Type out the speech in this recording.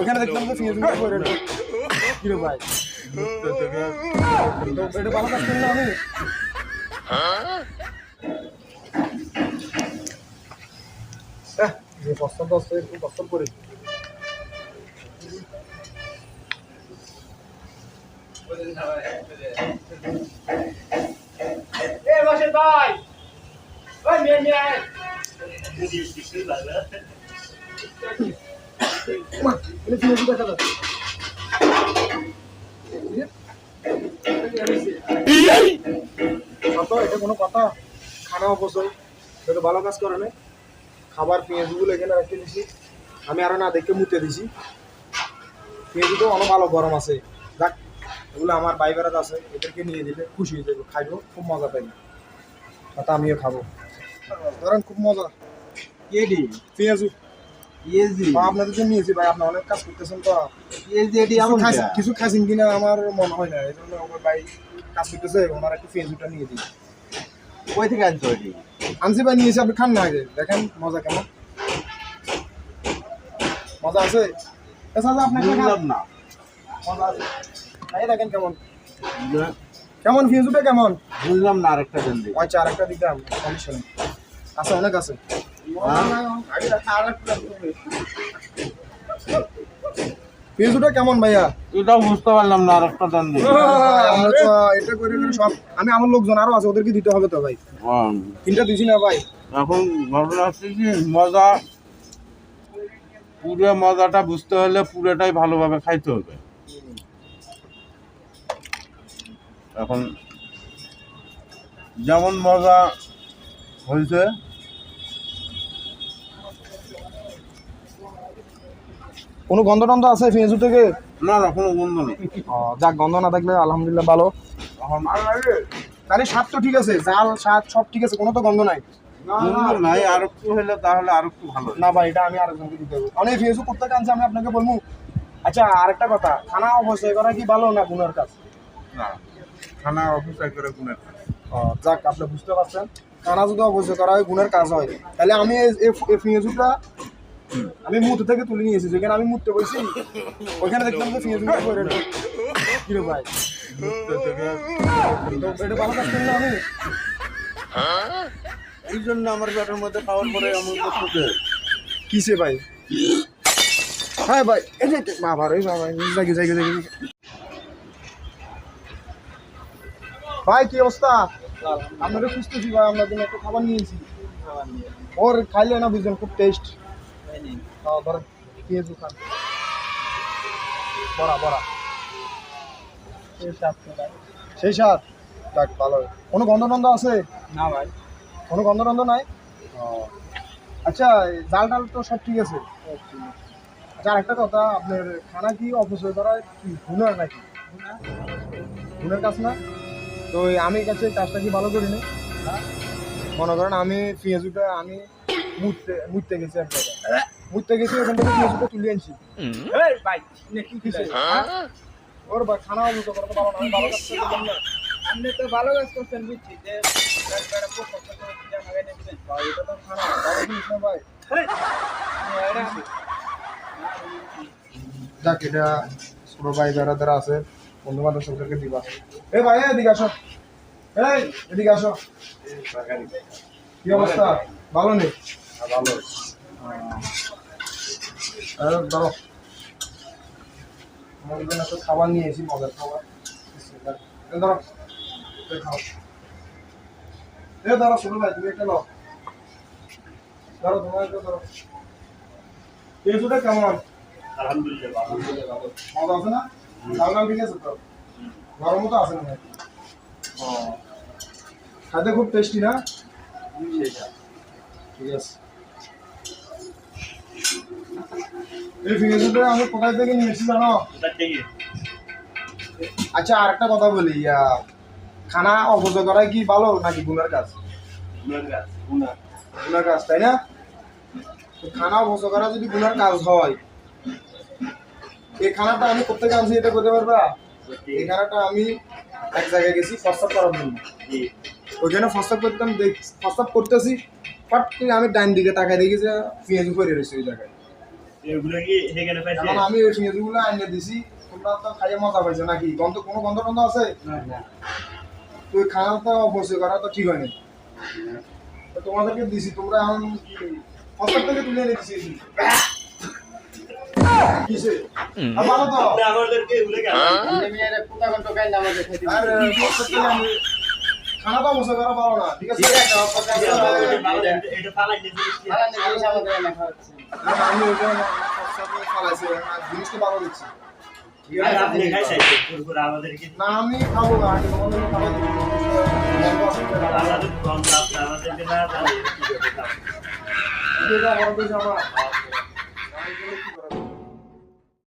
ওইখানে দেখলাম ফিঙে ফিঙে করে ভাই? তো এটা ভালো কাজ করলে আমি। দস্ত এরকম প্রস্তাব করে বসের ভাই! মেয়ে মেয়ে। এটা দেখা কোনো কথা খানা অপচয় এটা ভালো কাজ করে খাবার পেঁয়াজগুলো এখানে রেখে দিছি আমি আরও না দেখে মুতে দিছি পেঁয়াজগুলো অনেক ভালো গরম আছে যাক এগুলো আমার ভাই আছে এদেরকে নিয়ে দিলে খুশি হয়ে যাবে খাইবো খুব মজা পাইবে তা আমিও খাব ধরেন খুব মজা এডি পেঁয়াজু। ইএসডি আপনাদের নিয়েছি ভাই আপনি অনেক কাজ করতেছেন তো। কিছু খাইছেন কিনা আমার মনে হয় না এই জন্য ভাই কাজ করতেছে ওনার একটু পেঁয়াজুটা নিয়ে দিই কই থেকে আনছো ভাই নিয়েছি আপনি খান না আগে দেখেন মজা কেমন। মজা আছে? এছাড়া আপনাকে না। মজা আছে। খাই দেখেন কেমন। কেমন ফিউজুটা কেমন? বুঝলাম না আরেকটা দেন চার একটা দিতাম কমিশন আছে অনেক আছে। ফিউজুটা কেমন ভাইয়া? এটাও বুঝতে পারলাম না আরেকটা দেন দিই আমরা তো এটা করে করে সব আমি আমার লোকজন আরও আছে ওদেরকে দিতে হবে তো ভাই। তিনটা দিছি না ভাই। এখন ঘটনা হচ্ছে কি মজা পুরো মজাটা বুঝতে হলে পুরোটাই ভালোভাবে খাইতে হবে। এখন যেমন মজা হয়েছে কোনো গন্ধ টন্ধ আছে ফিউজু থেকে? না না কোনো গন্ধ নেই। যাক গন্ধ না থাকলে আলহামদুলিল্লাহ ভালো। তাহলে স্বাদ তো ঠিক আছে জাল স্বাদ সব ঠিক আছে কোনো তো গন্ধ নাই। আর একটু হলে তাহলে আর একটু ভালো। না ভাই এটা আমি আরেকজনকে দিতে হবে। অনেক ফিউজু করতে কানছে আমি আপনাকে বলব। আচ্ছা আরেকটা কথা খানা অবশ্যই করা কি ভালো না গুনার কাজ? না খানা করে গুণের যাক আপনি বুঝতে পারছেন। খানা যদি অবশ্যই করা হয় গুণের কাজ হয়। তাহলে আমি এই- আমি মুহূর্ত থেকে তুলে নিয়েছি যেখানে আমি মুহূর্তে বসি ওইখানে দেখলাম ফিঙেজুটা করে কি রে ভাই? এটা ভালো কাজ আমি। এই জন্য আমার মধ্যে খাওয়ার পরে করতে কিসে ভাই? হ্যাঁ ভাই, এই যে, বাবা রে বাবা ভাই, কি অবস্থা? আপনাকে খুঁজতেছি ভাই, আমরা খাবার নিয়েছি। ওর খাইলে না বুঝলেন, খুব টেস্ট ধরেন পেঁয়াজু বড়া বড়া সেই সাত যাক ভালো কোনো গন্ধ টন্ধ আছে না ভাই কোনো গন্ধ টন্ধ নাই আচ্ছা জাল টাল তো সব ঠিক আছে। আচ্ছা একটা কথা আপনার খানা কি অপচয় করা কি গুনার নাকি? গুনার কাজ না? তো আমি কাছে কাজটা কি ভালো করি না মনে করেন আমি পেঁয়াজুটা আমি মুততে মুততে গেছি এক জায়গায় মুততে গেছি ওখান থেকে পেঁয়াজুটা তুলে আনছি এই ভাই নে কি কিসে? কিসে ওর বা খানা ভালো না আমি ভালো কাজ করলাম না। আপনি তো ভালো কাজ করছেন বুঝছি যে একবারে নেবেন ভাই এটা তো খানা ভালো জিনিস না ভাই। যাক এটা ছোট ভাই যারা যারা আছে বন্ধু বান্ধব সবকে দিবা। এ ভাই এদিকে আসো। এই এদিকে আসো। কি অবস্থা? ভালো নেই? ভালো ধরো। আমার জন্য একটা খাবার নিয়ে এসি মজার খাবার। বিসমিল্লাহ। ধরো খাও এ ধরো ছোট ভাই তুমি একটা নাও। ধরো তোমার একটা ধরো। পেঁয়াজটা কেমন? আলহামদুলিল্লাহ মজা আছে না? চাল ঠিক আছে তো? গরমও তো আছে না ভাই? ও। খুব টেস্টি না? ঠিক আছে। এই আমি কোথায় থেকে নিয়েছি জানো? আচ্ছা আরেকটা কথা বলি খানা অপচয় করা কি ভালো নাকি গুণের কাজ? গুণের কাজ তাই না? খানা অপচয় করা যদি গুণের কাজ হয় এই খানাটা আমি কোথেকে আনছি এটা করতে পারবা? এই খানাটা আমি এক জায়গায় গেছি প্রস্তাব করার জন্য। ওইখানে প্রস্তাব করতাম দেখ প্রস্তাব করতেছি করে আমি ডাইন দিকে তাকাই দেখি যে পেঁয়াজ উপরে রয়েছে ওই জায়গায়। এগুলো কি সেখানে পাইছে আমি ওই সিঙ্গেজগুলো আইনে দিছি তোমরা তো খাইয়ে মজা পাইছো নাকি? গন্ধ কোনো গন্ধ টন্ধ আছে? তুই খানা তো অবশ্যই করা তো ঠিক হয়নি। তো তোমাদেরকে দিছি তোমরা এখন হসপিটাল থেকে তুলে এনে দিছি। কিসে? আর ভালো তো? আপনি আমাদেরকে এগুলো কেন? আর হসপিটালে আমি খানা তো অবশ্যই করা পারো না ঠিক আছে? এটা ফালাই দিয়েছি না, আমি চালাইছি আর জিনিসটা ভালো দিচ্ছি। আমি খাব। না আমাদের আমার